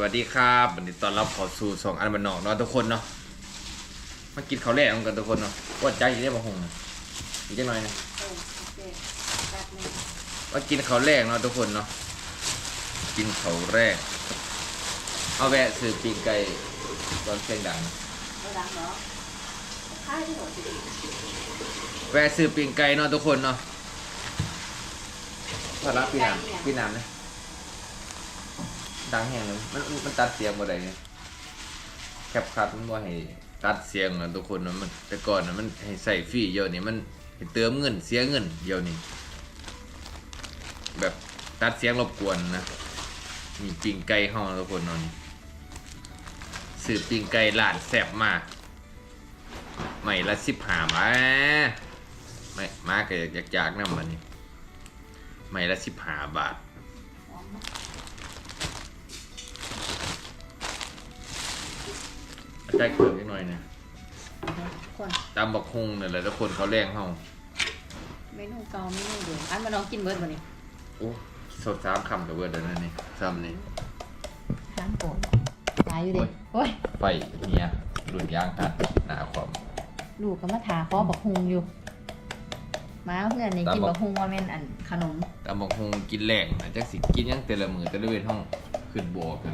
สวัสดีครับวันนี้ตอนรับเขอสู่สองอันบันนอกเนาะทุกคนเนาะมากินข้าวแรกกันทุกคนเนาะว่าใจอยู่ได้บ่หงนะอีกจังหน่อยนะเออโอเคแป๊บนึงว่ากินข้าวแรกเนาะทุกคนเนาะกินข้าวแรก เอาแวะซื้อปีกไก่ตอนเสียงดังเอาดังเหรอค่ายที่หัวสิแวะซื้อปีกไก่เนาะทุกคนเนาะพอรับพี่น้ำพี่น้ำนะ ดังแห้งเลยมันมันตัดเสียงบ่ได้เนี่ยแคปคัดมันบ่ให้ตัดเสียงนะทุกคนมันแต่ก่อนนะมันให้ใส่ฟรีเดี๋ยวนี้มันให้เติมเงินเสียเงินเดี๋ยวนี้แบบตัดเสียงรบกวนนะมีปิงไก่ห้องทุกคนนอนซื้อปิงไก่ร้านแซ่บมากใหม่ละสิบห้าบาทไม่มากก็อยากอยากๆนมันนี่ใหม่ละสิบห้าบาท ใกล้เพิ่มนิดหน่อยนะคนตามบักฮุงนี่นแหละทุกคนเขาแรงเฮาเมนูเก่าเมนูเดิมอันมาลองกินเบิร์ดวันนี้โอ้สดสามคำกับเวิร์ดแล้วนั่นนี่ซ้ำนี่ทานโปรดตายอยู่ดิโอ้ยไฟเนียรุ่นยางหัดหนาความลูกก็มาถาคอบักฮุงอยู่มาเพื่อนนี่กินบักฮุงว่าแม่นอันขนมตามบักฮุงกินแรงนะจักสิกินยังแต่ละมือแต่ละเวทห้องขึ้นบวกกัน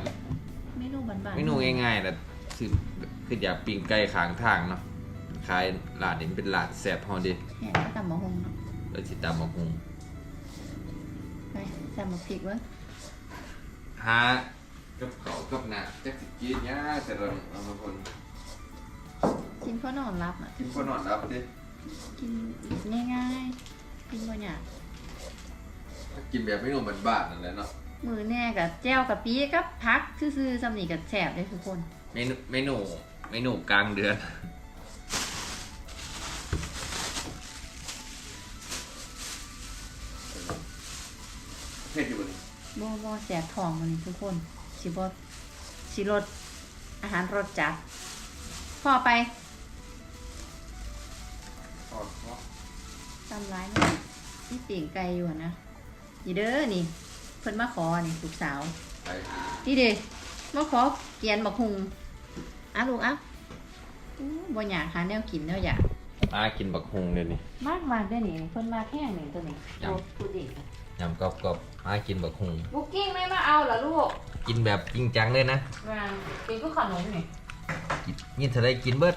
เมนูบ้านๆเมนูง่ายๆนะคือ คืออยากปิ้งไก่ขางทางเนาะขายร้านนี้มันเป็นร้านแซ่บเฮาเดิเนี่ยก็ตำบักฮุงเนาะแล้วสิตามบักฮุงไปตำบักพริกเว้ยหากับเขาวกับหน้าจักสิกินยาแต่ละเอามาคนกินเพื่อนอนรับอะ กินคนนอนรับดิกินง่ายๆ กินบ่อยากกินแบบเมนูบ้านๆนั่นแหละเนาะมือแน่กับแจ้วกับปีกับพักซื่อๆสำนีกับแสบเลยทุกคน เมนูเมนู เมนูกลางเดือน เผ็ดอยู่บนโบโบแสบท้องมันนี่ทุกคนสิบสิรสอาหารรสจัดพอไปทำร้ายนี่นี่ปีงไก่อยู่อะนะนี่เด้อนี่ เพิ่นมาขอนี่ลูกสาว ไป นี่เด้มาขอเกียนบักหุง อะลูกอะอู้บ่อยากหาแนวกินแนวอยากมากินบักฮุงเดี๋ยวนี้มากมากได้อนี่เพิ่นมาแค่หนึ่งตัวนี้ยังโอ้พูดเด็กยำกรอบๆมากินบักฮุงบุกกิ้งไม่มาเอาเหรอลูกกินแบบจริงจังเลยนะมาเป็นก็ขนมนี่กินนี่ถ้าได้กินเบิด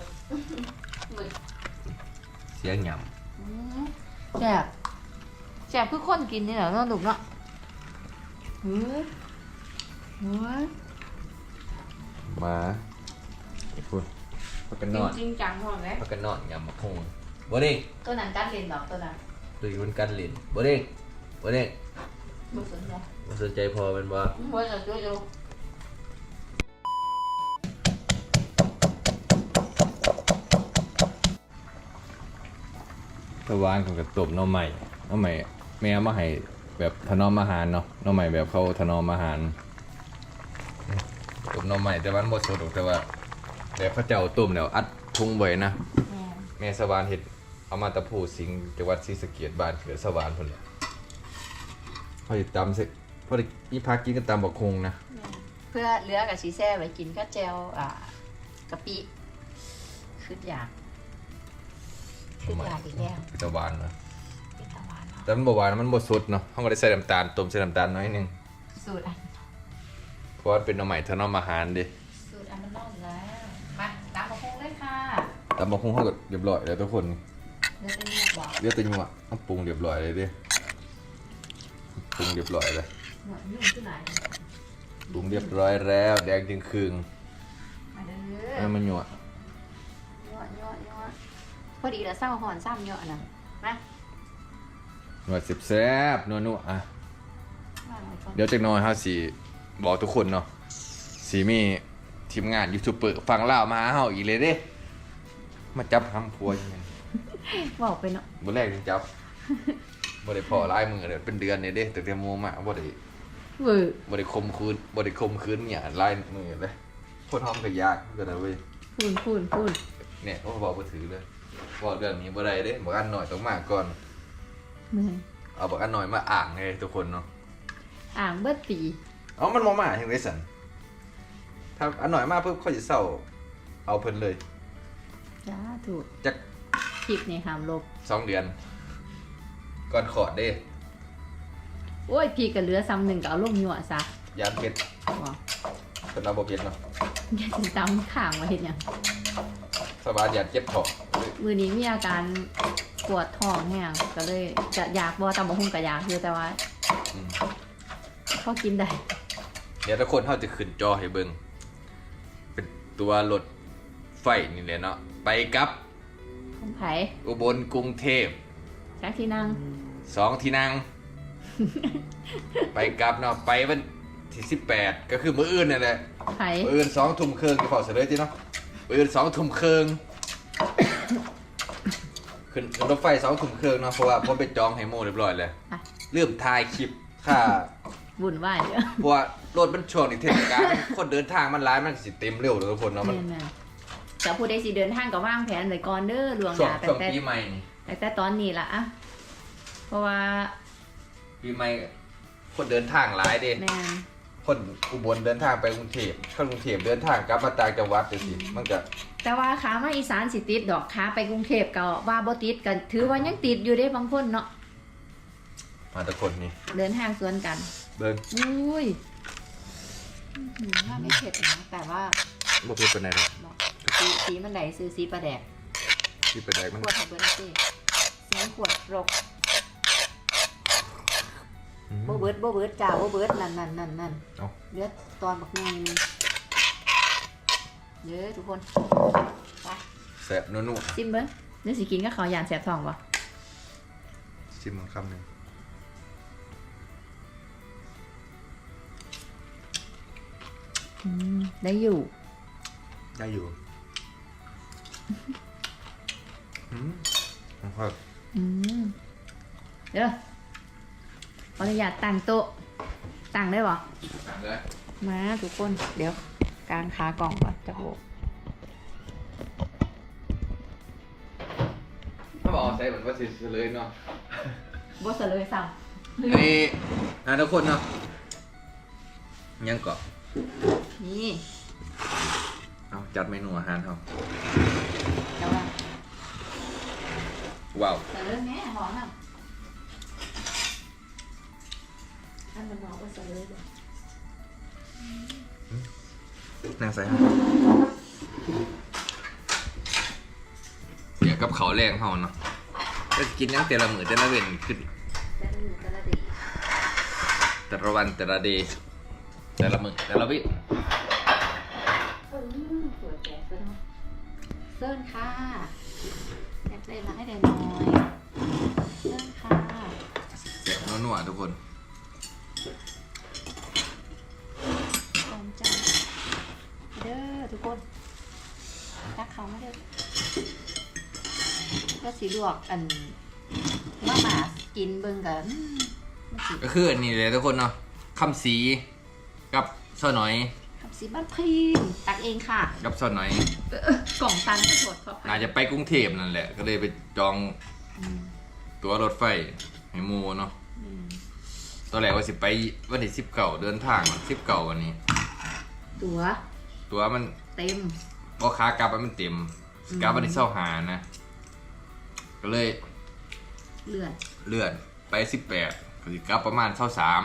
มือเสียงหยอืมแซ่บแซ่บคือคนกินนี่แหละเนาะลูกเนาะเฮ้ยเฮ้ยำมา พูดพักกันนอนจริงๆจังพอไหมพักกันนอนยำบักฮุงบ่เด้งตัวนั้นการเรียนดอกตัวนั้นดูอยู่มันกันเล่นบ่เด้งบ่เด้งบ่สนใจบ่สนใจพอมันบ่บ่จะช่วยดูตะวานของกระตบหน้อใหม่หน้อใหม่แม่เอามาให้แบบถนอมอาหารเนาะหน้อใหม่แบบเขาถนอมอาหารต้มหน้อใหม่แต่วามันบ่สดหรอกแต่ว่า แบบเขาเจ้าต้มแล้วอัดทุงไว้นะแม่แม่สวานเฮ็ดเอามาตะพูสิงห์จังหวัดศรีสะเกษบ้านเกิดสวานพุ่นแหละพอสิตำสิพอได้อีพักกินก็ตำบักคงนะเพื่อเหลือกับชีแซ่ไว้กินก็แจวอ่ากะปิขึ้นอยากขึ้นอยากอีกแล้วตะวานเนาะเป็นตะวันเนาะแต่มันบ่หวานมันบ่สดเนาะเฮาก็ได้ใส่น้ำตาลต้มใส่น้ำตาลน้อยหนึงสูตรอันเพราะว่าเป็นหน้อใหม่ถนอมอาหารเด้ สูตรอันมันนอกแล้วมาตามมาคงเลยค่ะ ตำบักคงเฮาก็เรียบร้อยแล้วทุกคนเดี๋ยวจะเรียกบอกเรียกแตังัวต้องปรุงเรียบร้อยเลยเด้ปรุงเรียบร้อยเลยหนวดยุ่งที่ไหนปรุงเรียบร้อยแล้ว แดงจึงคืงมาเด้ให้อมันหยวยอดยอดยอดพอดีแล้วเศร้าหอนซ้ำเยอะนะมาหนวดสิบแซ่บนัวนัวๆอะวางไว้ก่อนเดี๋ยวจากหน้อยเฮาสิบอกทุกคนเนาะสีมีทีมงานยูทูบเบอร์ฟังเล่าวมาหาเฮาอีกเลยเด้ มาจับหำพัวยังไงบอกไปเนาะบ่แรกถึงจับบ่ได้พอหลายมือเด้อเป็นเดือนเนี่ยเด้แต่แต่โมมาบ่ได้เวอร์บ่ได้คมคืนบ่ได้คมคืนหยาหลายมือเลยคนทอมก็ยากคือกันนะเว้ยพูนพูนพูนเนี่ยเขาบอกมาถือเลยบอกเรื่องนี้บ่ได้เด้บอกอันหน่อยต้องมาก่อนมือเอาบอกอันหน่อยมาอ่างไงทุกคนเนาะอ่างเบิดปีเอามันมามาเห็นไว้สันถ้าอันหน่อยมากปุ๊บเขาจะเศร้าเอาเพิ่นเลย จ้าถูกจักคลิปนี่ห้ามลบ สองเดือน ก่อนขอดเด้โอ้ยพี่ก็เหลือซ้ำหนึ่งก็เอาลงหยั่วซะยานเพชรบ่เป็นเราบ่เพชรเนาะอย่าสิตามข้างมาเฮ็ดหยังสบายยานเจ็บท้องมือนี้มีอาการปวดท้องแห้งก็เลยจะอยากบ่ตำบักหุ่งก็อยากอยู่แต่ว่าอืมพอกินได้ เดี๋ยวทุกคนเขาจะขึ้นจอให้เบิ่งเป็นตัวรถไฟนี่แหละเนาะไปกับของไผอุบลกรุงเทพจักที่นั่งสองที่นั่ง ไปกลับเนาะไปวันที่สิบแปดก็คือมื้ออื่นนั่นแหละไผมื้ออื่นสองทุ่มครึ่งจะพอเสร็จจีเนาะมื้ออื่นสองทุ่มครึ่งขึ้นขึ้นรถไฟสองทุ่มครึ่งเนาะเพราะว่าผมไปจองให้โมเรียบร้อยเลยอะเริ่มถ่ายคลิปค่าบุญไหวายเด้อเพราะว่ารถมันช่วงนี้เทศกาลคนเดินทางมันร้ายมันสิเต็มเร็วเลยทุกคนเนาะมัน แม่นๆแต่ผู้ใดสิเดินทางก็วางแผนไว้ก่อนเด้อลวงหช่วงน้าแต่ช่วงแต่ปีใหม่นี่แต่แต่ตอนนี้ล่ะอะเพราะว่าปีใหม่คนเดินทางหลายเด้แม่น คนอุบลเดินทางไปกรุงเทพคนกรุงเทพเดินทางกลับมาต่างจังหวัดจังซี่มันก็ แต่ว่าขามาอีสานสิติดดอกขาไปกรุงเทพก็ว่าบ่ติดกันถือว่ายังติดอยู่เด้บางคนเนาะมาทุกคนนี่เดินทางสวนกันเบิ่งอุ้ยอื้อหือว่าไม่เผ็ดนะแต่ว่าบ่เผ็ดปานใดดอกบอก สีสีมันไหลซื้อสีปลาแดกที่ไปได้มันขวดของเบอร์นาตี้เสียงขวดรกอืม โบเบิร์ดโบเบิร์ดจ้าโบเบิร์ดนั่นนั่นนั่นนั่นเอ้า เลือดตอนบักแมงเยอะทุกคนไปแซ่บนัวซิมเบิ้งเนื้อสิกินก็ขอยานแสบท้องปะๆชิมมันคำหนึงอืมได้อยู่ ได้อยู่ อืมของข้าวอืมเด้อขออนุญาตตั้งโต๊ะตั้งได้ปะสั่งเลยมาทุกคน เดี๋ยวกางขากล่องก่อนจะโบกถ้าบอกใส่เหมือนว่าสิเลยเนาะบสเลยสั่งอันนี้นะทุกคนเนาะยังเกาะนี่เอา จัดเมนูอาหารเขาเดี๋ยวว่าว้าวเสเลยแม่หอมอะอันมันบอกว่าเสเลยเลยนางใส่ให้เดี๋ยวกับเขาวแรงเขาเนาะก็กินยังแต่ละมื้อแต่ละเว้นขึ้นแต่ละมือแต่ละดีแต่ละวันแต่ละเดย์แต่ละมื้อแต่ละวิ เซิร์นค่ะอยากได้ร้ายได้น้อยเซิร์นค่ะเสียบนัวๆทุกคนพร้อมใจเด้อทุกคนตักเขามาเด้อก็สีลวกอันมาหมากินเบิ่งกันมันสิก็คืออันนี้เลยทุกคนเนาะคำสีกับซอหน่อย ขับสีบ้านพรีมตักเองค่ะกับซอหน่อยเออกล่องตันก็ถดขอน่าจะไปกรุงเทพนั่นแหละ ก็เลยไปจองอืมตั๋วรถไฟให้หมูเนาะอืมตอนแรกว่าสิไปวันที่สิบเก่าเดินทางสิบเก่าวันนี้ ตัว ตั๋วมันเต็มพอค้ากลับไปมันเต็มอืมกลับวันที่เศร้าหานะ ก็เลยเลือดเลื่อนไปสิบแปดก็สิกลับประมาณเศร้าสาม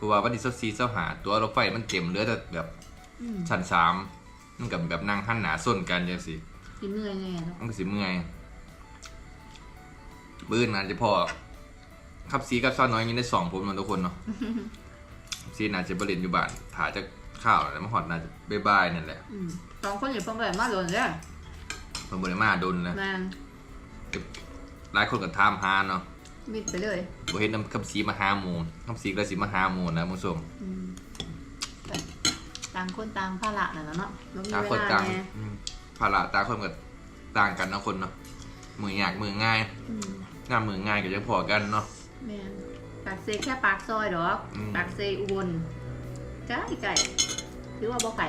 เพราะว่าวันที่เศร้าสี่เศร้าหาตั๋วรถไฟมันเต็มเหลือแต่แบบอืมชั้นสามมันกับแบบนั่งหันหนาส้นกันจังสิกินเหนื่อยไงเนาะมันก็สิเมื่อยบื้นนานจะพอขับซีกับซ้อนน้อยยังได้สองผมเนาะทุกคนเนาะ ซีน่าจะบริเวณอยู่บ้านถ่ายจะข้าวแล้วมาหอดน่าจะบ๊ายบายนั่นแหละอืมสองคนอยู่เพิ่งไปมาโดนเลยเพิ่นบริมาดนนะแมนหลายคนก็ถามหาเนาะ มิดไปเลยบ่เห็นนำคำซีมาหาหมูคำซีก็สิมาหาหมูนะมุสมอืมแต่ต่างคนต่างภาระน่ะเนาะบ่มีต่างเวคนลาต่างแน่อืมภาระต่างคนก็ต่างกันเนาะคนเนาะมือยากมือง่าย อืมหน้ามือง่ายก็ยังพอกันเนาะ แมนปากเซแค่ปากซอยดอกอืม ปากเซอุบลใกล้ไก่ถือว่าบ่ไก่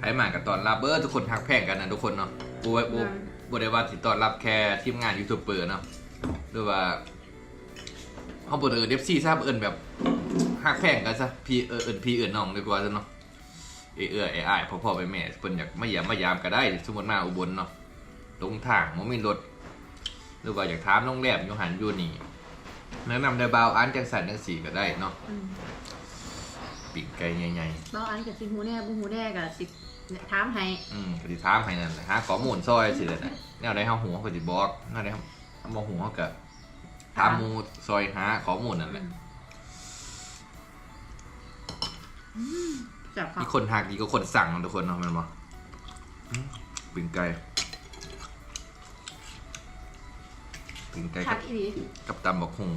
ให้มากับตอนรับเบอร์ทุกคนทักแพงกันนะทุกคนเนาะบ่ไว้บ่อืมบ่ได้ว่าสิตอนรับแค่ทีมงานยูทูบเบอร์เนาะ หรือว่าเฮาบ่ได้เอิ้น FC ทราบเอิ้นแบบหักแพงกันซะพี่เออเอินพี่เอินน้องดีกว่าซะเนาะเออเออไอ้อ้ายพ่อพ่อไปแม่เพิ่นอยากมาเยี่ยมมายามก็ได้สมมุติมาอุบลเนาะลงทางบ่มีรถหรือว่าอยากถามโรงแรมอยู่หันอยู่นี่แนะนำได้บ่าวอันจังสันจังสีก็ได้เนาะอืมปิ่งไก่ใหญ่บ่อันกับสิหูแน่บ่หูแน่กับสิถามให้ๆอืมก็สิถามให้นั่นแหละหาข้อมูลซอยสิเลยนะแนวใดเฮาหูเฮาก็สิบอกแนวใดเฮา บ่หูเฮาก็ถามหมู่ซอยหาข้อมูลนั่นแหละอืมจับค่ะมีคนหักดีก็คนสั่งเนาะทุกคนเนาะแมันบ่อืมปิ่งไก่ปิ่งไก่คักักบอีหลีกับตำบักหุ่ง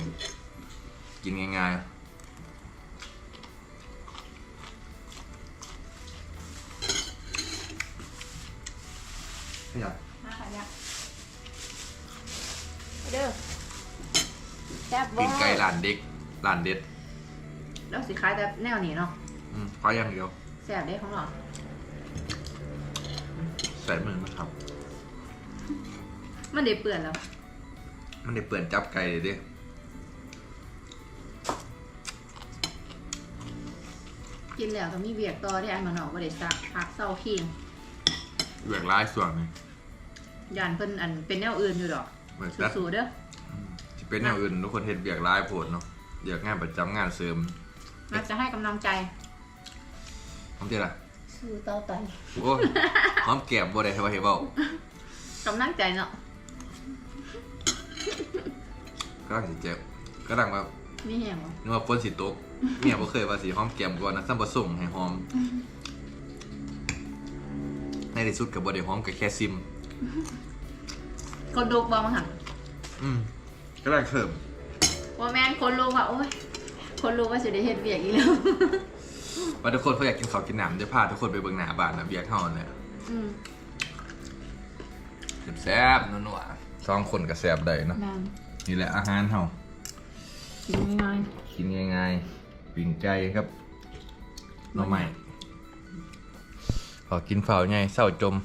กินง่ายๆไม่อยาก มาค่ะยักเด้อแซ่บบ่ปิ่งไก่ร้านเด็กร้านเด็ดแล้วสิขายแต่แนวนี้เนาะอืมขออย่างเดียวแซ่บเด้ของเราใส่มือมาครับ มันได้เปื่อนแล้ว มันได้เปื่อนจับไก่เลยเดิกินแล้วก็มีเวียกต่อที่อันมานออกบ่ได้ซักพักเศร้าคิงเหลืองร้ายส่วนหนึงย่านเพิ่นอันเป็นแนวอื่นอยู่ดอกเหมือนกันสู้ๆเด้อจะ เป็นแนวอื่นทุกคนเห็นเบียกร้ายโผดเนาะเบียกงานประจำงานเสริมน่าจะให้กำลังใจทำเท่าไหร่สู้ต่อไปโอ้หอมแก้มบ่ได้ให้ว่าเห็นเว้ากำลังใจเนาะกำลังสิเจ็บกำลังว่ามีแหงบ่นึกว่าฝนสิตกเมียบ่เคยว่าสิหอมแก้มก่อนนะซ้ำบ่ส่งให้หอม ในที่สุดก็บ่ได้หอมก็แค่ซิมคนดูบ่มาหั่นอืม กำลังเขิมว่าแม่นคนรู้ว่าโอ้ยคนรู้ว่าสิได้เฮ็ดเวียกอีกแล้ว ว่าทุกคนเขาอยากกินข้าวกินน้ำจะพาทุกคนไปเบิ่งหน้าบ้านนะเบียกเฮาเนี่ยอืมแซ่บๆนัวๆสองคนก็แซ่บได้เนาะแม่นนี่แหละอาหารเฮากินง่ายกินง่ายๆปิ่งไก่ครับหน่อไม้ขอกินเฝ้าไงเศร้าจม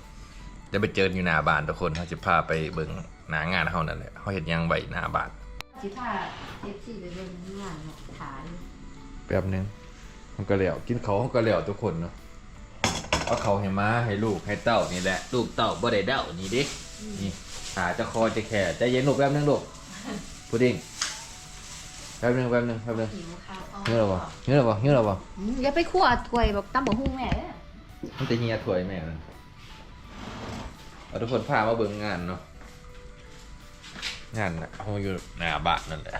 จะไปเจออยู่หน้าบ้านทุกคนเขาจะพาไปเบิ่ง หนางานเฮานั่นแหละเขาเห็นยังใบหน้าบ้านสิพา FC ไปเบิ่งงานเนาะถ่ายแป๊บนึงมันก็แล้วกินเขาวเขาก็แล้วทุกคนเนาะเอาเขาวให้ม้าให้ลูกให้เต้านี่แหละ ลูกเต้าบ่ได้เด้านี่เดินี่ขาจะคอจะแข่ใจเย็นลูกแป๊บนึงลูกพุดดิ้งแป๊บนึงแป๊บนึงแป๊บนึงหิวข้าวเงี้ยหรอวะเงี้ยหรอวะเงี้ยหรอวะอืมอย่าไปคั่วถ้วยแบบตำบักหุ่งแม่เด้อมันจะเฮียถวยแม่มันเอาทุกคนพามาเบิ่งงานเนาะ งานน่ะเขาอยู่หน้าบ้านนั่นแหละ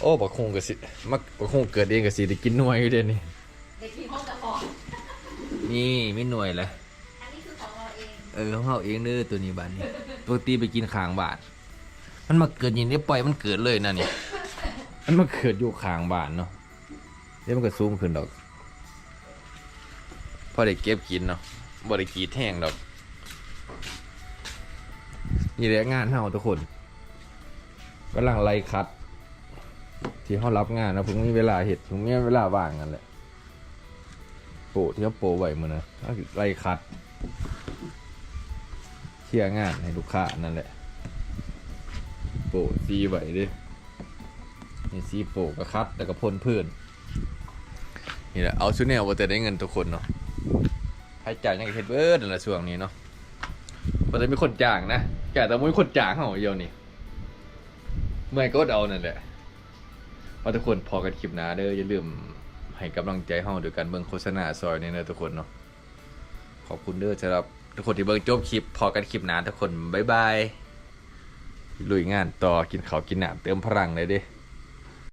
โอ้บักคงกะสิมักบักคงเกิดเองกะสิได้กินหน่วยอยู่เด้นี่เด็กที่ห้องจะของนี่ไม่หน่วยเลยอันนี้คือของเราเองเออของเขาเองเด้อตัวนี้บ้านนี้ปกติไปกินขางบ้านมันมาเกิดอยินได้ปล่อยมันเกิดเลยนะนี่มันมาเกิดอยู่ขางบ้านเนาะเดี๋ยวมันก็สูงขึ้นดอกพอได้เก็บกินเนาะบ่ได้กรีดแห้งดอก นี่แหละงานเฮาทุกคนกำลังไล่คัด ที่เขารับงานนะผมมีเวลาเห็ดผมมีเวลาว่างกันแหละโปะที่เขาโปะไว้มือนะไล่คัดเคลียร์งานให้ลูกค้านั่นแหละ โปะซีไว้ดินี่ซีโปะก็คัดแล้วก็พ่นพื้นนี่แหละเอาชุดแนวว่าจะได้เงินทุกคนเนาะให้จ่ายยังเฮ็ดเบิร์ดนั่นแหละช่วงนี้เนาะพอจะมีคนจ้างนะ แกแต่ไม่มีคนจ้างเขาเดียวนี่เมื่อยก็เดเอานั่นแหละเอาทุกคนพอกันคลิปหน้าเด้ออย่าลืมให้กำลังใจเฮาด้วยการเบิ่งโฆษณาซอยนี่นะทุกคนเนาะขอบคุณเด้อสำหรับทุกคนที่เบิ่งจบคลิปพอกันคลิปหน้าทุกคนบ๊ายบายลุยงานต่อกินข้าวกินน้ำเติมพลังเลยเด้